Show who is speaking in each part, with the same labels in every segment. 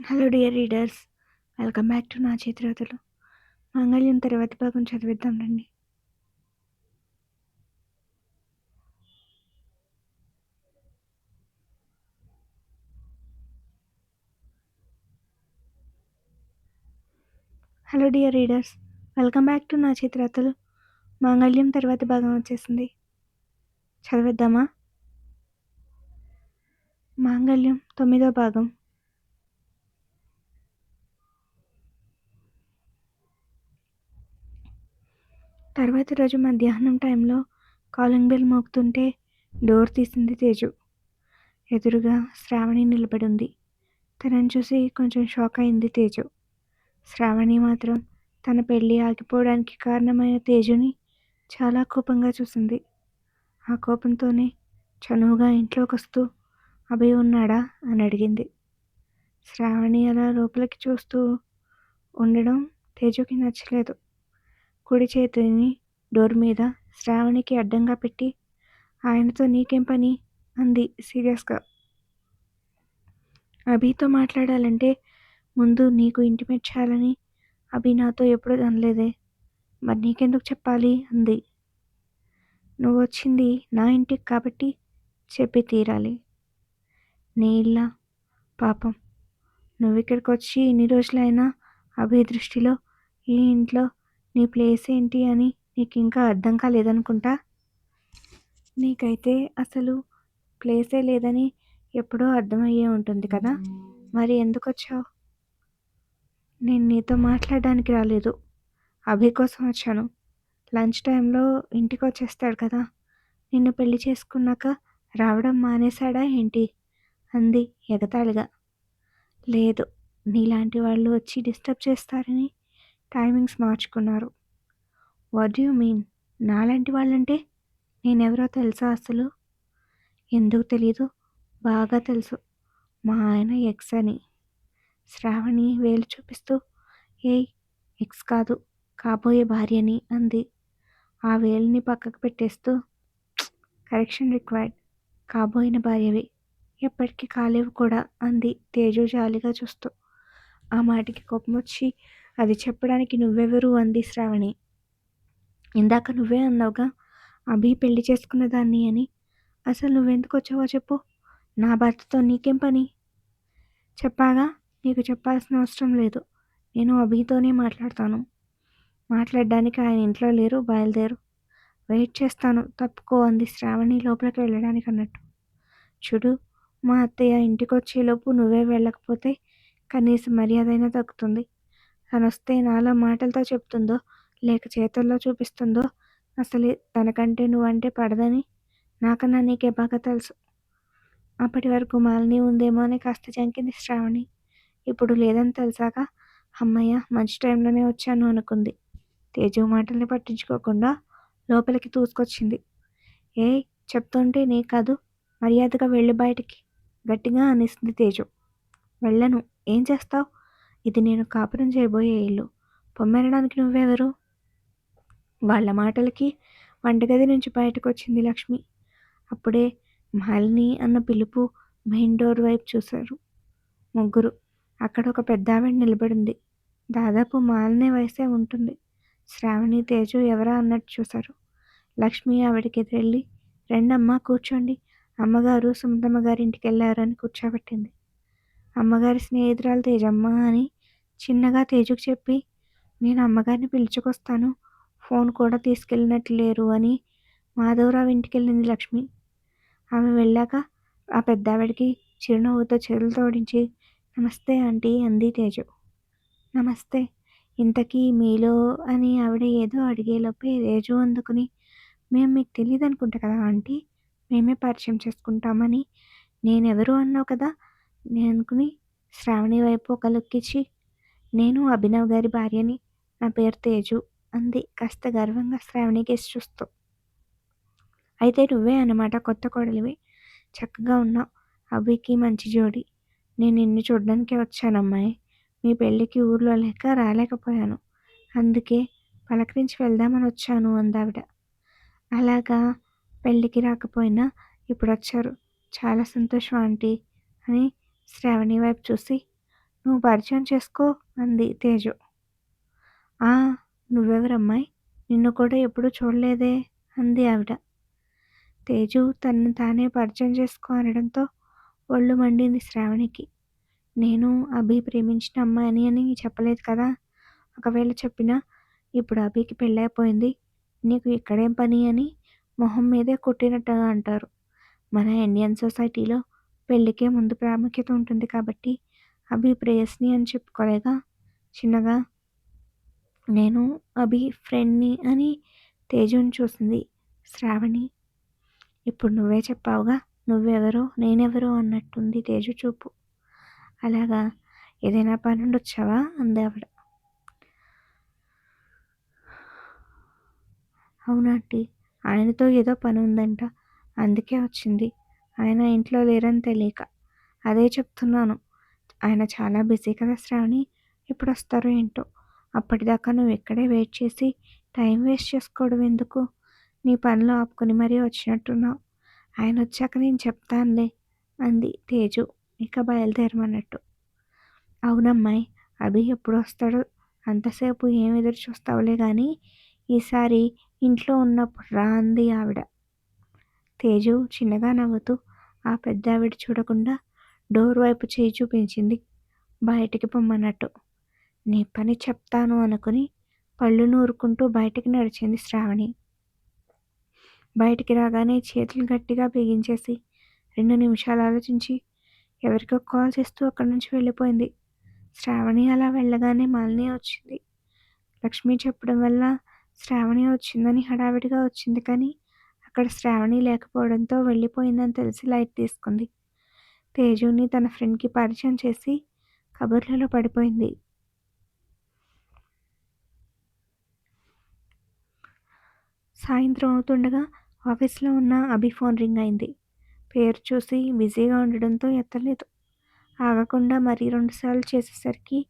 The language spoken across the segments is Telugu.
Speaker 1: Hello dear readers welcome back to నా చేతిరాతలు మాంగళ్యం తర్వాతి భాగం చదివిద్దాం రండి. Hello dear readers welcome back to నా చేతిరాతలు మాంగళ్యం తర్వాతి భాగం వచ్చేసింది. చదివిద్దామా? మాంగళ్యం తొమ్మిదో భాగం. తర్వాత రోజు మధ్యాహ్నం టైంలో కాలింగ్ బెల్ మోగుతుంటే డోర్ తీసింది తేజు. ఎదురుగా శ్రావణి నిలబడి ఉంది తనని చూసి కొంచెం షాక్ అయింది తేజు. శ్రావణి మాత్రం తన పెళ్ళి ఆగిపోవడానికి కారణమైన తేజుని చాలా కోపంగా చూసింది. ఆ కోపంతోనే చనువుగా ఇంట్లోకి వస్తూ అభయ్ ఉన్నాడా? అని అడిగింది. శ్రావణి అలా లోపలికి చూస్తూ ఉండడం తేజుకి నచ్చలేదు. కుడి చేతిని డోర్ మీద శ్రావణికి అడ్డంగా పెట్టి ఆయనతో నీకేం పని? అంది సీరియస్గా. అభితో మాట్లాడాలంటే ముందు నీకు ఇంటిమేట్ చేయాలని అభి నాతో ఎప్పుడు అనలేదే. మరి నీకెందుకు చెప్పాలి? అంది. నువ్వు వచ్చింది నా ఇంటికి కాబట్టి చెప్పి తీరాలి. నీ ఇల్లా? పాపం. నువ్వు ఇక్కడికి వచ్చి ఇన్ని రోజులైనా అభి దృష్టిలో ఈ ఇంట్లో నీ ప్లేస్ ఏంటి అని నీకు ఇంకా అర్థం కాలేదనుకుంటా? నీకైతే అసలు ప్లేసే లేదని ఎప్పుడో అర్థమయ్యే ఉంటుంది కదా? మరి ఎందుకు వచ్చావు నేను నీతో మాట్లాడడానికి రాలేదు. అభి కోసం వచ్చాను. లంచ్ టైంలో ఇంటికి వచ్చేస్తాడు కదా? నిన్ను పెళ్ళి చేసుకున్నాక రావడం మానేశాడా ఏంటి? అంది ఎగతాళిగా. లేదు నీలాంటి వాళ్ళు వచ్చి డిస్టర్బ్ చేస్తారని టైమింగ్స్ మార్చుకున్నారు. What you mean? నాలాంటి వాళ్ళంటే నేనెవరో తెలుసా అసలు? ఎందుకు తెలీదు? బాగా తెలుసు. మా ఆయన ఎక్స్ అని. శ్రావణి వేలు చూపిస్తూ ఏయ్ ఎక్స్ కాదు కాబోయే భార్యని అంది. ఆ వేలుని పక్కకు పెట్టేస్తూ కరెక్షన్ రిక్వైర్డ్. కాబోయిన భార్యవి ఎప్పటికీ కాలేవు కూడా అంది తేజు జాలిగా చూస్తూ. ఆ మాటికి కోపం వచ్చి అది చెప్పడానికి నువ్వెవరు అంది శ్రావణి. ఇందాక నువ్వే అన్నావుగా అభి పెళ్ళి చేసుకున్న దాన్ని అని. అసలు నువ్వెందుకు వచ్చావో చెప్పు. నా భర్తతో నీకేం పని? చెప్పాగా నీకు చెప్పాల్సిన అవసరం లేదు. నేను అభితోనే మాట్లాడతాను. మాట్లాడడానికి ఆయన ఇంట్లో లేరు బయలుదేరు. వెయిట్ చేస్తాను తప్పుకో అంది శ్రావణి లోపలికి వెళ్ళడానికి అన్నట్టు. చూడు మా అత్తయ్య ఇంటికి వచ్చేలోపు నువ్వే వెళ్ళకపోతే కనీసం మర్యాదైనా తగ్గుతుంది. తనొస్తే నాలో మాటలతో చెప్తుందో లేక చేతుల్లో చూపిస్తుందో అసలే తనకంటే నువ్వంటే పడదని నాకన్నా నీకే బాగా తెలుసు. అప్పటి వరకు మాలిని ఉందేమో అని కాస్త జంకింది శ్రావణి. ఇప్పుడు లేదని తెలిసాక అమ్మయ్య మంచి టైంలోనే వచ్చాను అనుకుంది. తేజు మాటల్ని పట్టించుకోకుండా లోపలికి తూసుకొచ్చింది. ఏ చెప్తుంటే నీ కాదు మర్యాదగా వెళ్ళి బయటికి గట్టిగా అనిస్తుంది తేజు. వెళ్ళను ఏం చేస్తావు? ఇది నేను కాపురం చేయబోయే ఇల్లు. పొమ్మెరడానికి నువ్వెవరు? వాళ్ళ మాటలకి వంటగది నుంచి బయటకు వచ్చింది లక్ష్మి. అప్పుడే మాలిని అన్న పిలుపు మెయిన్ డోర్ వైపు చూశారు. ముగ్గురు. అక్కడ ఒక పెద్ద ఆవిడ నిలబడింది. దాదాపు మాలినే వయసే ఉంటుంది. శ్రావణి తేజు ఎవరా అన్నట్టు చూశారు. లక్ష్మి ఆవిడకి ఎదురెళ్ళి రెండమ్మ కూర్చోండి. అమ్మగారు సుమతమ్మ గారి ఇంటికి వెళ్ళారని కూర్చోబెట్టింది. అమ్మగారి స్నేహితురాలు తేజమ్మ అని చిన్నగా తేజుకు చెప్పి నేను అమ్మగారిని పిలుచుకొస్తాను. ఫోన్ కూడా తీసుకెళ్ళినట్లు లేరు అని మాధవరావు ఇంటికి వెళ్ళింది లక్ష్మి. ఆమె వెళ్ళాక ఆ పెద్దావిడికి చిరునవ్వుతో చేతులు తోడించి నమస్తే ఆంటీ అంది తేజు. నమస్తే. ఇంతకీ మీలో అని ఆవిడ ఏదో అడిగేలోపే తేజు అందుకుని మేము మీకు తెలియదు అనుకుంటా కదా ఆంటీ. మేమే పరిచయం చేసుకుంటామని. నేనెవరు అన్నావు కదా? నేను అనుకుని శ్రావణి వైపు ఒక లుక్ ఇచ్చి నేను అభినవ్ గారి భార్యని నా పేరు తేజు అంది కాస్త గర్వంగా శ్రావణి కేసి చూస్తూ. అయితే నువ్వే అన్నమాట కొత్త కోడలివి. చక్కగా ఉన్నావు. అభికి మంచి జోడి. నేను నిన్ను చూడడానికే వచ్చానమ్మాయి. మీ పెళ్ళికి ఊర్లో లేక రాలేకపోయాను. అందుకే పలకరించి వెళ్దామని వచ్చాను అందావిడ. అలాగా? పెళ్ళికి రాకపోయినా ఇప్పుడు వచ్చారు. చాలా సంతోషం ఆంటీ అని శ్రావణి వైపు చూసి నువ్వు పరిచయం చేసుకో అంది తేజు. ఆ నువ్వెవరమ్మాయి? నిన్ను కూడా ఎప్పుడూ చూడలేదే అంది ఆవిడ. తేజు తనను తానే పరిచయం చేసుకో అనడంతో ఒళ్ళు మండింది శ్రావణికి. నేను అభి ప్రేమించిన అమ్మాయిని అని చెప్పలేదు కదా. ఒకవేళ చెప్పినా ఇప్పుడు అభికి పెళ్ళైపోయింది. నీకు ఇక్కడేం పని అని మొహం మీదే కొట్టినట్టుగా అంటారు. మన ఇండియన్ సొసైటీలో పెళ్ళికే ముందు ప్రాముఖ్యత ఉంటుంది కాబట్టి అభి ప్రేయస్ని అని చెప్పుకోలేగా చిన్నగా నేను అభి ఫ్రెండ్ని అని తేజుని చూసింది శ్రావణి. ఇప్పుడు నువ్వే చెప్పావుగా నువ్వెవరో నేనెవరో అన్నట్టుంది తేజు చూపు. అలాగా ఏదైనా పని ఉండొచ్చావా అంది ఆవిడ. అవునాంటీ ఆయనతో ఏదో పని ఉందంట అందుకే వచ్చింది. ఆయన ఇంట్లో లేరని తెలియక అదే చెప్తున్నాను. ఆయన చాలా బిజీ కదా శ్రావణి ఇప్పుడు వస్తారో ఏంటో. అప్పటిదాకా నువ్వు ఇక్కడే వెయిట్ చేసి టైం వేస్ట్ చేసుకోవడం ఎందుకు? నీ పనులు ఆపుకొని మరీ వచ్చినట్టున్నావు. ఆయన వచ్చాక నేను చెప్తానులే అంది తేజు. ఇక బయలుదేరమన్నట్టు. అవునమ్మాయి అభి ఎప్పుడు వస్తాడో అంతసేపు ఏం ఎదురు చూస్తావులే కానీ ఈసారి ఇంట్లో ఉన్నప్పుడు రా అంది ఆవిడ. తేజు చిన్నగా నవ్వుతూ ఆ పెద్ద ఆవిడ చూడకుండా డోర్ వైపు చేయి చూపించింది. బయటికి పొమ్మన్నట్టు. నీ పని చెప్తాను అనుకుని పళ్ళు నూరుకుంటూ బయటికి నడిచింది శ్రావణి. బయటికి రాగానే చేతులు గట్టిగా బిగించేసి రెండు నిమిషాలు ఆలోచించి ఎవరికో కాల్ చేస్తూ అక్కడి నుంచి వెళ్ళిపోయింది. శ్రావణి అలా వెళ్ళగానే మాలిని వచ్చింది. లక్ష్మి చెప్పడం వల్ల శ్రావణి వచ్చిందని హడావిడిగా వచ్చింది కానీ అక్కడ శ్రావణి లేకపోవడంతో వెళ్ళిపోయిందని తెలిసి లైట్ తీసుకుంది. తేజుని తన ఫ్రెండ్కి పరిచయం చేసి కబుర్లలో పడిపోయింది. సాయంత్రం అవుతుండగా ఆఫీస్లో ఉన్న అభి ఫోన్ రింగ్ అయింది. పేరు చూసి బిజీగా ఉండడంతో ఎత్తలేదు. ఆగకుండా మరీ రెండుసార్లు చేసేసరికి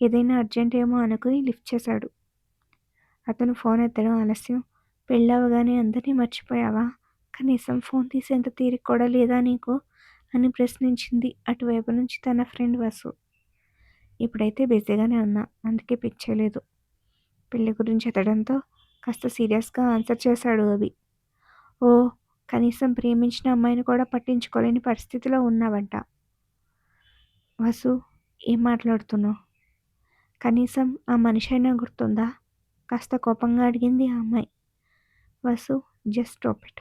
Speaker 1: ఏదైనా అర్జెంట్ ఏమో అనుకుని లిఫ్ట్ చేశాడు. అతను ఫోన్ ఎత్తడం ఆలస్యం. పెళ్ళవగానే అందరినీ మర్చిపోయావా? కనీసం ఫోన్ తీసేంత తీరిక కూడా లేదా నీకు? అని ప్రశ్నించింది అటువైపు నుంచి తన ఫ్రెండ్ వసు. ఇప్పుడైతే బిజీగానే ఉన్నా అందుకే పిక్ చేయలేదు. పెళ్ళి గురించి ఎత్తడంతో కాస్త సీరియస్గా ఆన్సర్ చేశాడు అవి ఓ కనీసం ప్రేమించిన అమ్మాయిని కూడా పట్టించుకోలేని పరిస్థితిలో ఉన్నావంట. వసు ఏం మాట్లాడుతున్నావు? కనీసం ఆ మనిషి అయినా గుర్తుందా? కాస్త కోపంగా అడిగింది ఆ అమ్మాయి. Vasu just stop it.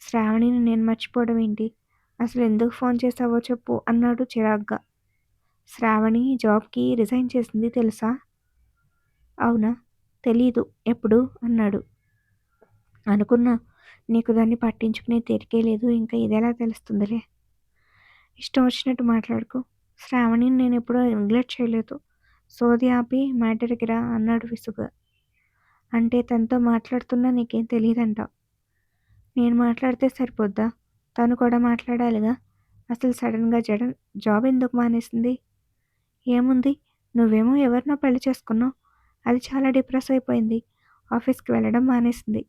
Speaker 1: శ్రావణిని నేను మర్చిపోవడం ఏంటి? అసలు ఎందుకు ఫోన్ చేసావో చెప్పు అన్నాడు చిరాగ్గా. శ్రావణి జాబ్కి రిజైన్ చేసింది తెలుసా? అవునా? తెలీదు. ఎప్పుడు? అన్నాడు. అనుకున్నా. నీకు దాన్ని పట్టించుకునే తీరికే లేదు. ఇంకా ఇదెలా తెలుస్తుందిలే? ఇష్టం వచ్చినట్టు మాట్లాడుకో. శ్రావణిని నేను ఎప్పుడూ నెగ్లెక్ట్ చేయలేదు. సోది ఆపి మ్యాటర్కి రా అన్నాడు విసుగా అంటే తనతో మాట్లాడుతున్నా నీకేం తెలియదంట నేను మాట్లాడితే సరిపోద్దా? తను కూడా మాట్లాడాలిగా? అసలు సడన్గా జడన్ జాబ్ ఎందుకు మానేసింది? ఏముంది? నువ్వేమో ఎవరినో పెళ్ళి చేసుకున్నావు. అది చాలా డిప్రెస్ అయిపోయింది. ఆఫీస్కి వెళ్ళడం మానేసింది.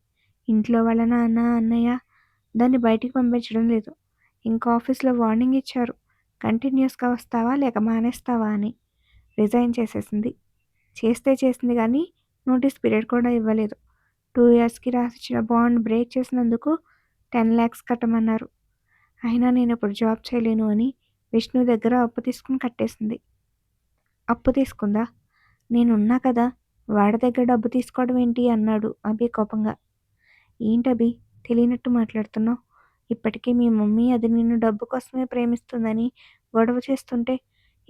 Speaker 1: ఇంట్లో వాళ్ళ నాన్న అన్నయ్య దాన్ని బయటికి పంపించడం లేదు. ఇంకా ఆఫీస్లో వార్నింగ్ ఇచ్చారు. కంటిన్యూస్గా వస్తావా లేక మానేస్తావా అని రిజైన్ చేసేసింది. చేస్తే చేసింది కానీ నోటీస్ పీరియడ్ కూడా ఇవ్వలేదు. టూ ఇయర్స్కి రాసిచ్చిన బాండ్ బ్రేక్ చేసినందుకు టెన్ ల్యాక్స్ కట్టమన్నారు. అయినా నేను ఇప్పుడు జాబ్ చేయలేను అని విష్ణు దగ్గర అప్పు తీసుకుని కట్టేసింది. అప్పు తీసుకుందా? నేనున్నా కదా వాడి దగ్గర డబ్బు తీసుకోవడం ఏంటి అన్నాడు అభి కోపంగా. ఏంటభి తెలియనట్టు మాట్లాడుతున్నావు? ఇప్పటికీ మీ మమ్మీ అది నిన్ను డబ్బు కోసమే ప్రేమిస్తుందని గొడవ చేస్తుంటే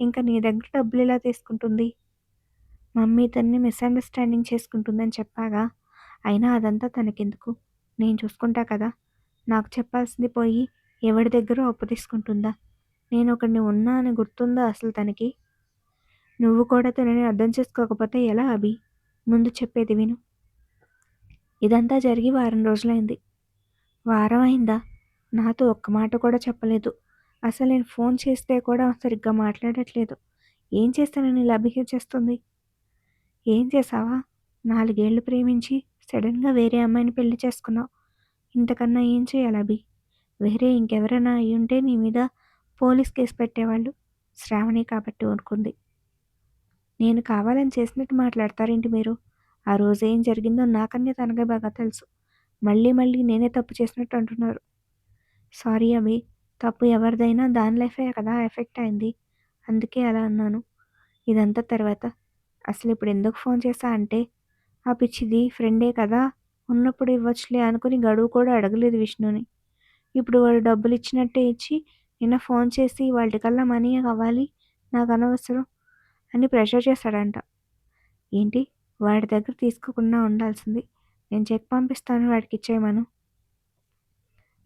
Speaker 1: ఇంకా నీ దగ్గర డబ్బులు ఎలా తీసుకుంటుంది? మమ్మీ తన్ని మిస్అండర్స్టాండింగ్ చేసుకుంటుందని చెప్పాగా. అయినా అదంతా తనకెందుకు? నేను చూసుకుంటా కదా. నాకు చెప్పాల్సింది పోయి ఎవరి దగ్గర అప్పు తీసుకుంటుందా? నేను ఒకడిని ఉన్నా అని గుర్తుందా అసలు తనకి? నువ్వు కూడా తనని అర్థం చేసుకోకపోతే ఎలా అభి? ముందు చెప్పేది విను. ఇదంతా జరిగి వారం రోజులైంది. వారం అయిందా? నాతో ఒక్క మాట కూడా చెప్పలేదు. అసలు నేను ఫోన్ చేస్తే కూడా సరిగ్గా మాట్లాడట్లేదు. ఏం చేస్తానని ఇలా బిహేవ్ చేస్తుంది? ఏం చేసావా? నాలుగేళ్ళు ప్రేమించి సడన్గా వేరే అమ్మాయిని పెళ్ళి చేసుకున్నావు. ఇంతకన్నా ఏం చేయాలి అభి? వేరే ఇంకెవరైనా అయి ఉంటే నీ మీద పోలీస్ కేసు పెట్టేవాళ్ళు. శ్రావణి కాబట్టి ఊరుకుంది. నేను కావాలని చేసినట్టు మాట్లాడతారేంటి మీరు? ఆ రోజు ఏం జరిగిందో నాకన్నా తనగా బాగా తెలుసు. మళ్ళీ మళ్ళీ నేనే తప్పు చేసినట్టు అంటున్నారు. సారీ అభి తప్పు ఎవరిదైనా దాని లైఫే కదా ఎఫెక్ట్ అయింది. అందుకే అలా అన్నాను. ఇదంతా తర్వాత అసలు ఇప్పుడు ఎందుకు ఫోన్ చేశా అంటే ఆ పిచ్చిది ఫ్రెండే కదా ఉన్నప్పుడు ఇవ్వచ్చులే అనుకుని గడువు కూడా అడగలేదు విష్ణుని. ఇప్పుడు వాడు డబ్బులు ఇచ్చినట్టే ఇచ్చి నిన్న ఫోన్ చేసి వాళ్ళకల్లా మనీ కావాలి నాకు అనవసరం అని ప్రెషర్ చేశాడంట ఏంటి? వాడి దగ్గర తీసుకోకుండా ఉండాల్సింది. నేను చెక్ పంపిస్తాను వాడికి ఇచ్చేయమను.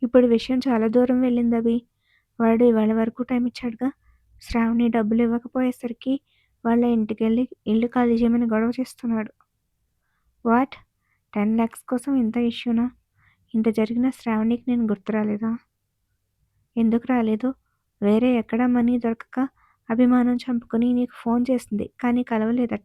Speaker 1: ఇప్పుడు విషయం చాలా దూరం వెళ్ళింది అభి. వాడు ఇవాళ వరకు టైం ఇచ్చాడుగా. శ్రావణి డబ్బులు ఇవ్వకపోయేసరికి వాళ్ళ ఇంటికి వెళ్ళి ఇల్లు ఖాళీ చేయమని గొడవ చేస్తున్నాడు. వాట్? టెన్ ల్యాక్స్ కోసం ఇంత ఇష్యూనా? ఇంత జరిగిన శ్రావణికి నేను గుర్తు రాలేదా? ఎందుకు రాలేదు? వేరే ఎక్కడా మనీ దొరకక అభిమానం చంపుకుని నీకు ఫోన్ చేసింది కానీ కలవలేదట.